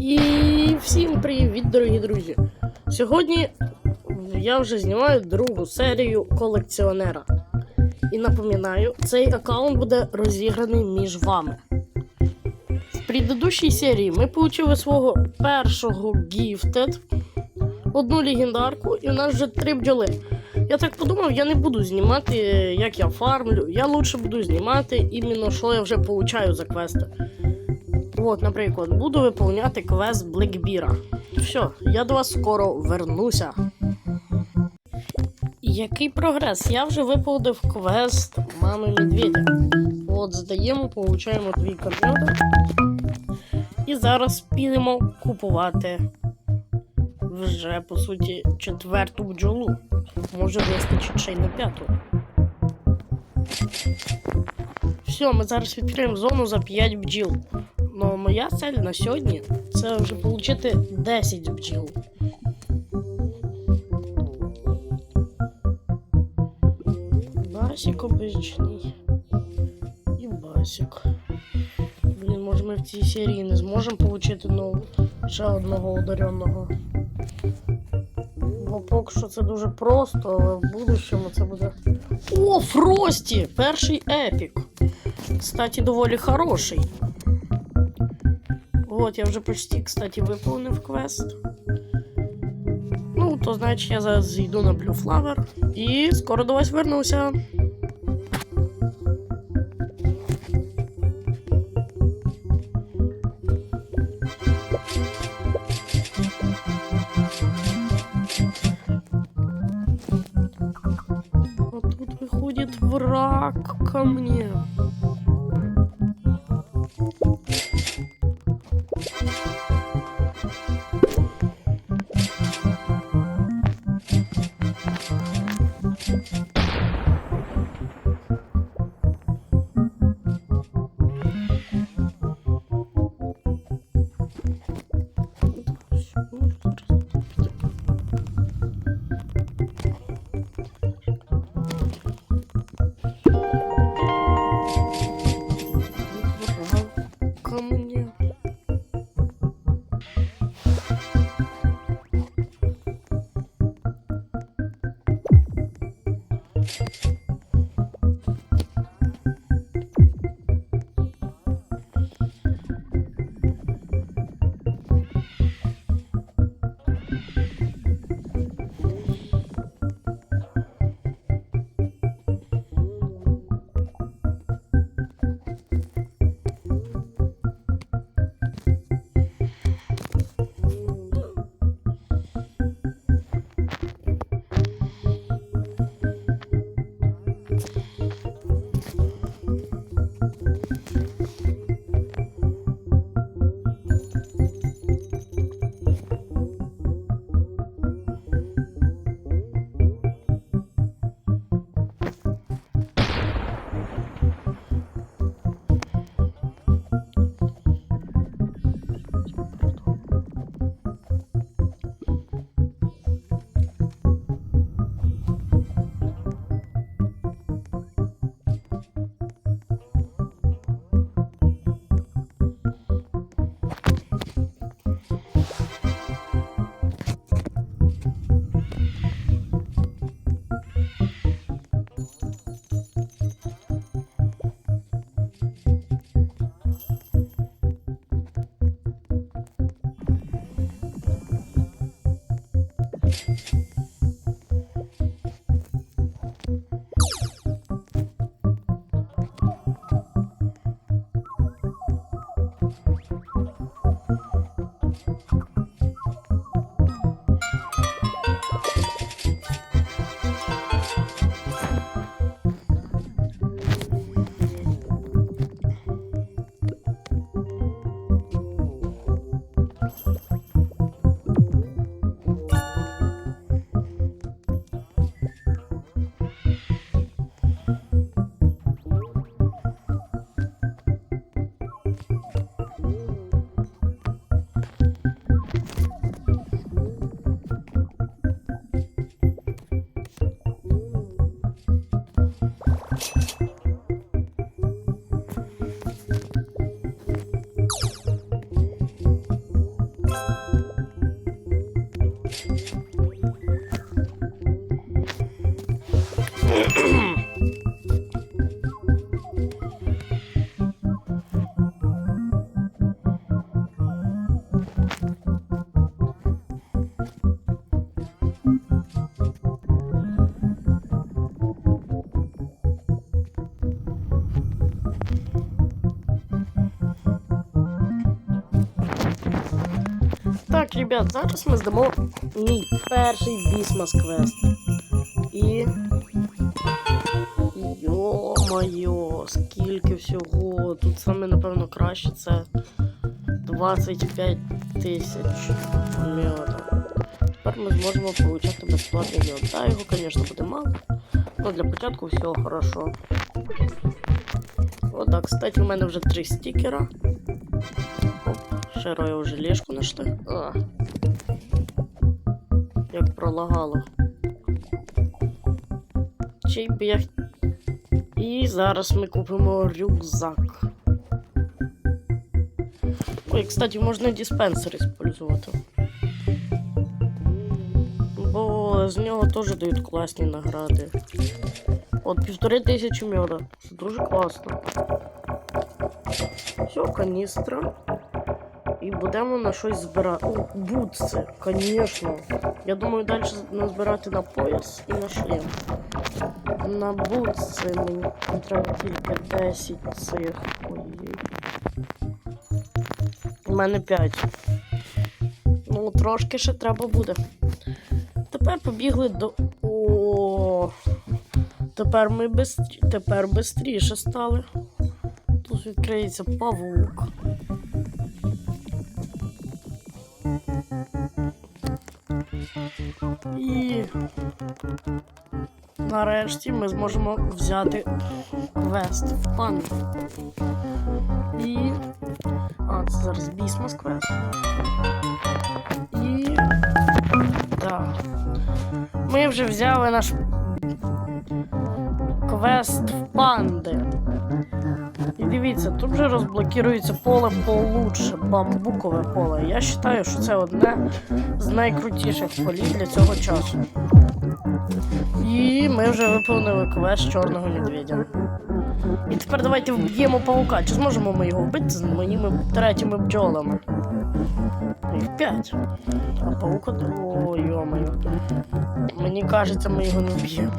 І всім привіт, дорогі друзі! Сьогодні я вже знімаю другу серію колекціонера. І напоминаю, цей аккаунт буде розіграний між вами. В предыдущій серії ми отримали свого першого гіфтед, одну легендарку, і у нас вже три бджоли. Я так подумав, я не буду знімати, як я фармлю. Я лучше буду знімати іменно, що я вже получаю за квести. От, наприклад, буду виповняти квест Блекбіра. Все, я до вас скоро вернуся. Який прогрес? Я вже виповнив квест мами медведя. От, здаємо, получаємо дві комп'ютер. І зараз підемо купувати вже, по суті, четверту бджолу. Може вистачить ще й на п'яту. Все, ми зараз відкриємо зону за 5 бджіл. Но моя цель на сьогодні це вже отримати 10 бджіл. Басик обичний. І басик. Блін, може ми в цій серії не зможемо отримати нову ще одного одаренного. Бо поки що це дуже просто, але в будущому це буде. О, Фрості! Перший епік. Кстати, доволі хороший. Вот, я вже почти, кстати, виповнив квест. Ну, то значить я зараз зійду на Blue Flower і скоро до вас вернуся. А тут выходит враг ко мне. Так, ребят, зараз ми здамо мій перший бісмас квест. І. Йо-моє, скільки всього. Тут саме, напевно, краще це 25 тисяч меда. Тепер ми зможемо отримати безплатний мед. Да, його, звісно, буде мало. Но для початку все хорошо. О, да, кстати, у мене вже три стікера. Оп, ще рою желешку знайшли. А. Як пролагало. Чий би я. І зараз ми купимо рюкзак. Ой, кстати, можна диспенсер использувати. Бо з нього теж дають класні награди. От півтори тисячі меда. Це дуже класно. Все, каністра. І будемо на щось збирати. О, бутси, звісно. Я думаю, далі назбирати на пояс і на шлем. На бутси мені треба тільки 10 цих. У мене 5. Ну, трошки ще треба буде. Тепер побігли до. О. Тепер ми без... тепер бистріше стали. Тут відкриється павук. І нарешті ми зможемо взяти квест в пан. І. А, це зараз бісмос квест. І. Так. Ми вже взяли наш квест в панди. І дивіться, тут вже розблокується поле получше, бамбукове поле. Я вважаю, що це одне з найкрутіших полів для цього часу. І ми вже виповнили квест чорного медведя. І тепер давайте вб'ємо павука. Чи зможемо ми його вбити з моїми третіми бджолами? Їх п'ять. А паук один. О, йомаю. Мені кажеться, ми його не вб'ємо.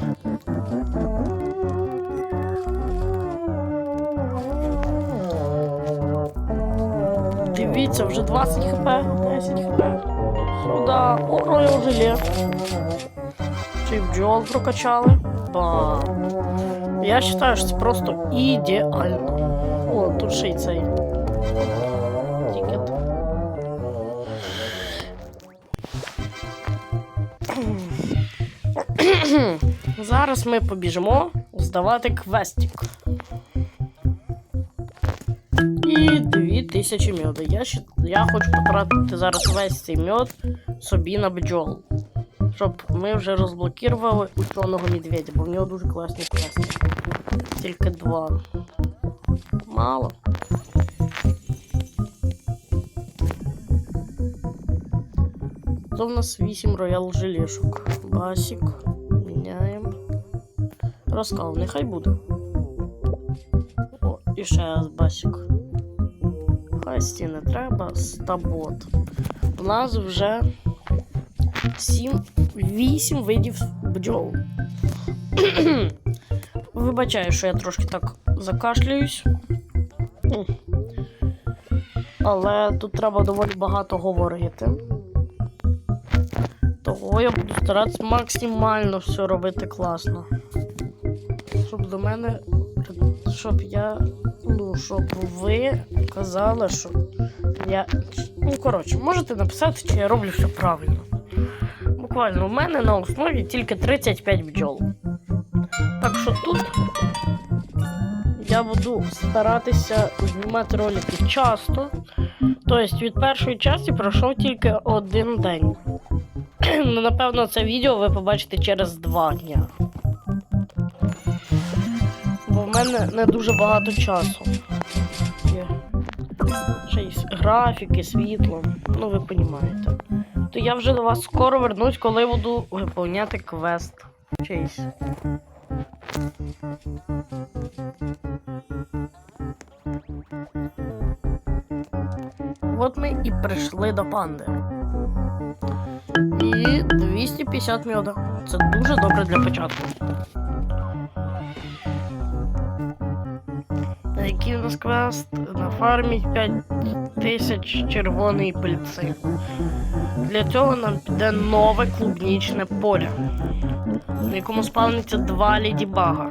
Дивіться, вже 20 хп, 10 хп. Сюда. О, роял желе. Чи бджол прокачали. Бам. Я вважаю, що це просто ідеально. О, тут ще й цей. Тікет. Зараз ми побіжимо здавати квестик. І 2000 меду. Я, щ- я хочу потратити зараз весь цей мед собі на бджол. Щоб ми вже розблокували ученого медведя, бо в нього дуже класні квести. Тільки два. Мало. То в нас 8 роял желешок. Басик. Міняємо. Розкал, нехай буде. О, і ще раз басик. Хай не треба. Стабот. У нас вже 7, 8 видів бджол. Вибачаю, що я трошки так закашлююсь. Але тут треба доволі багато говорити. Того я буду старатися максимально все робити класно. Щоб до мене. Щоб я. Ну, щоб ви казали, що я. Ну, коротше, можете написати, чи я роблю все правильно. Буквально, у мене на основі тільки 35 бджол. Так що тут я буду старатися знімати ролики часто. Тобто від першої частини пройшов тільки один день. Ну, напевно, це відео ви побачите через два дня. В мене не дуже багато часу. Є. Ще й графіки, світло. Ну, ви розумієте. То я вже до вас скоро вернусь, коли буду виповняти квест. Чийсь. От ми і прийшли до панди. І 250 мьода. Це дуже добре для початку. Який у нас квест? Нафарміть 5 тисяч червоної пильці. Для цього нам піде нове клубнічне поле, на якому спавниться два лідібага.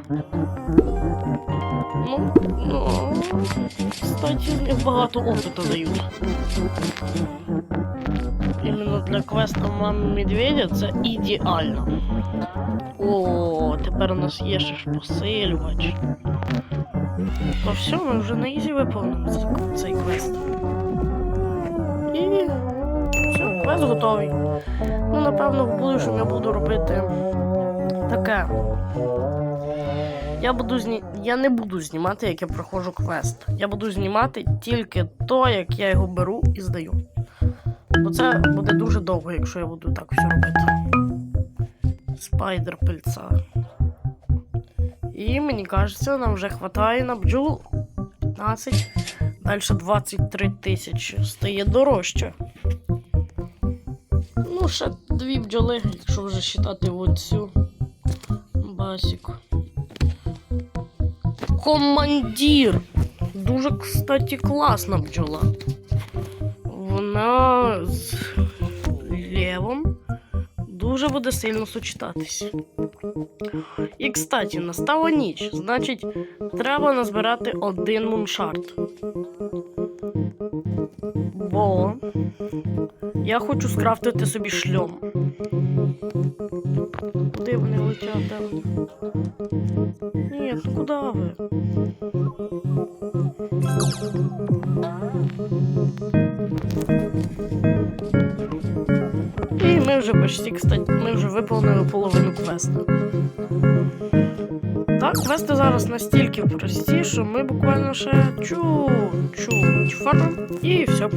Ну, ну, кстати, них багато опиту дають. Іменно для квеста мами медведя це ідеально. О, тепер у нас є ще ж посилювач. То все, ми вже на виповнимо цей, цей квест. І все, квест готовий. Ну, напевно, в будущому я буду робити таке. Я буду зні... Я не буду знімати, як я проходжу квест. Я буду знімати тільки то, як я його беру і здаю. Бо це буде дуже довго, якщо я буду так все робити. Спайдер пильця. І мені кажеться, нам вже хватає на бджол 15. Далі 23 тисячі. Стає дорожче. Ну, ще дві бджоли, якщо вже считати оцю басіку. Командир! Дуже, кстати, класна бджола. Вона з левом дуже буде сильно сочетатись. І, кстати, настала ніч, значить, треба назбирати один муншарт. Бо я хочу скрафтити собі шльом. Куди вони летять? Ні, ну куди ви? Ми вже почти, кстати, ми вже виповнили половину квесту. Так, квести зараз настільки прості, що ми буквально ще чуть-чуть фарм і все.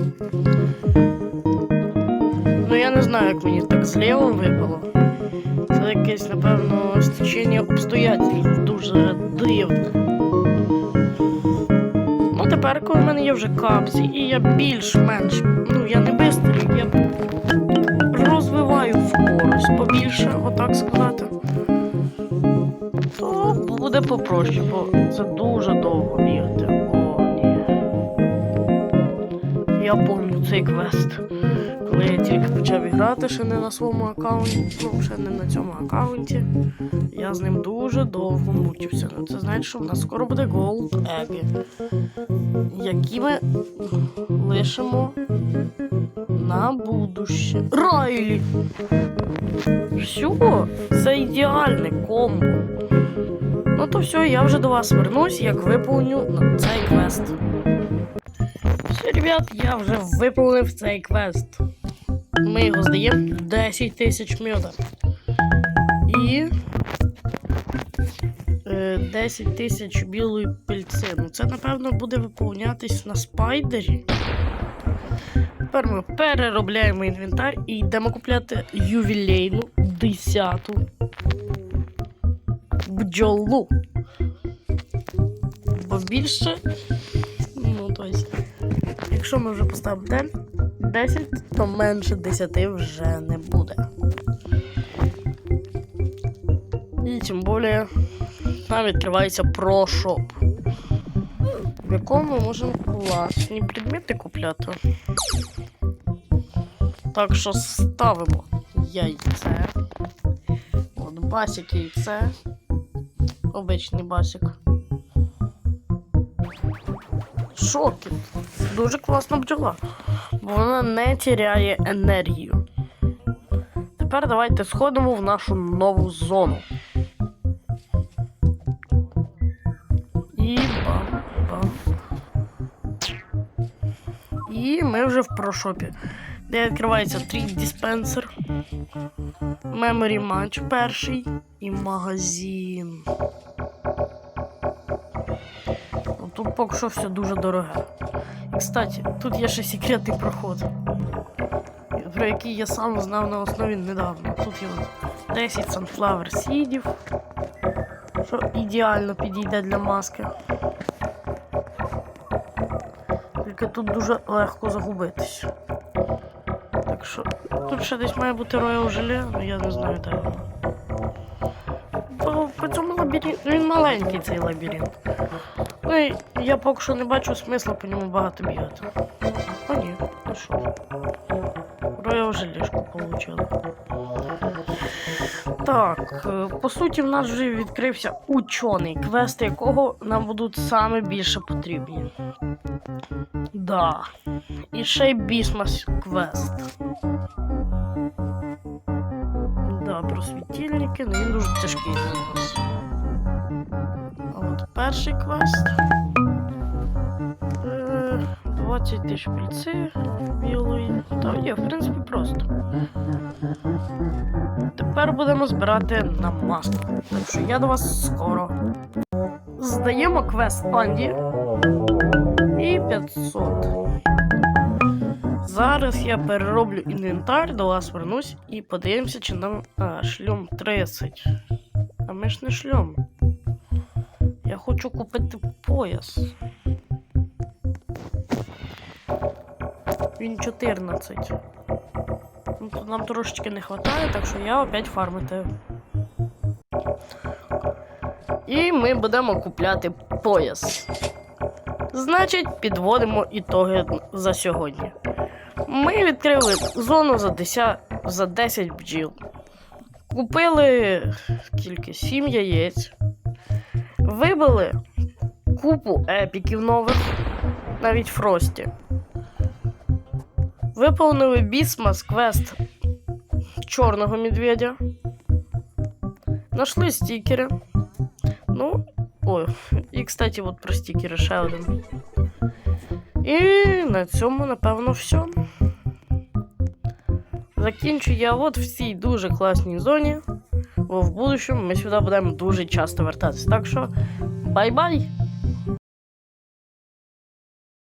Ну я не знаю, як мені так зліво випало. Це якесь, напевно, стечення обстоятельств дуже дивне. Ну, тепер, коли в мене є вже капсі, і я більш-менш, ну я не бистрий, я розвиваю скорость побільше, отак сказати. То буде попроще, бо це дуже довго бігати. О, ні. Я пам'ятаю цей квест. Коли я тільки почав грати ще не на своєму аккаунті, ну ще не на цьому аккаунті, я з ним дуже довго мучився. Ну це значить, що в нас скоро буде Gold Egg, які ми лишимо на будуще. Райлі! Все, це ідеальне комбо. Ну то все, я вже до вас вернусь, як виповню цей квест. Все, ребят, я вже виповнив цей квест. Ми його здаємо 10 тисяч мьода. І. е, 10 тисяч білої пильці. Ну це, напевно, буде виповнятись на спайдері. Тепер ми переробляємо інвентар і йдемо купляти ювілейну 10 бджолу. Бо більше. Ну, тобто, якщо ми вже поставимо 10, 10, то менше 10 вже не буде. І тим більше нам відкривається ProShop, в якому можемо класні предмети купляти. Так що ставимо яйце. От басик яйце. Обичний басик. Шокіт. Дуже класна бджола. Бо вона не тіряє енергію. Тепер давайте сходимо в нашу нову зону. І ми вже в прошопі, де відкривається тріт диспенсер, Memory Match перший і магазин. Ну, Тут поки що все дуже дороге. І, кстати, тут є ще секретний проход, про який я сам знав на основі недавно. Тут є от 10 sunflower сідів. що ідеально підійде для маски. Тут дуже легко загубитись. Так що тут ще десь має бути роял желе, але я не знаю, де воно. Бо по цьому лабіринту він маленький цей лабіринт. Ну і я поки що не бачу смисла по ньому багато бігати. А ні, ну що. Роял желешку получили. Так, е, по суті, в нас вже відкрився учений, квести якого нам будуть саме більше потрібні. Да. І ще й бісмас квест. Да, про світильники, ну він дуже тяжкий нас. А от перший квест. Е, 20 тисяч пільци білої. Та є, в принципі, просто. Тепер будемо збирати на маску. Так що я до вас скоро. Здаємо квест Анді. І 500. Зараз я перероблю інвентар, до вас вернусь і подивимося, чи нам. А, шльом 30. А ми ж не шльом. Я хочу купити пояс. Він 14. Ну, нам трошечки не вистачає, так що я опять фармити. І ми будемо купляти пояс. Значить, підводимо ітоги за сьогодні. Ми відкрили зону за 10, за 10 бджіл. Купили скільки? 7 яєць. Вибили купу епіків нових, навіть Фрості. Виповнили бісмас квест чорного медведя. Нашли стікери. Ну, ой, і, кстати, от про стікери ще. І на цьому, напевно, все. Закінчу я от в цій дуже класній зоні. Бо в будущому ми сюди будемо дуже часто вертатися. Так що, бай-бай!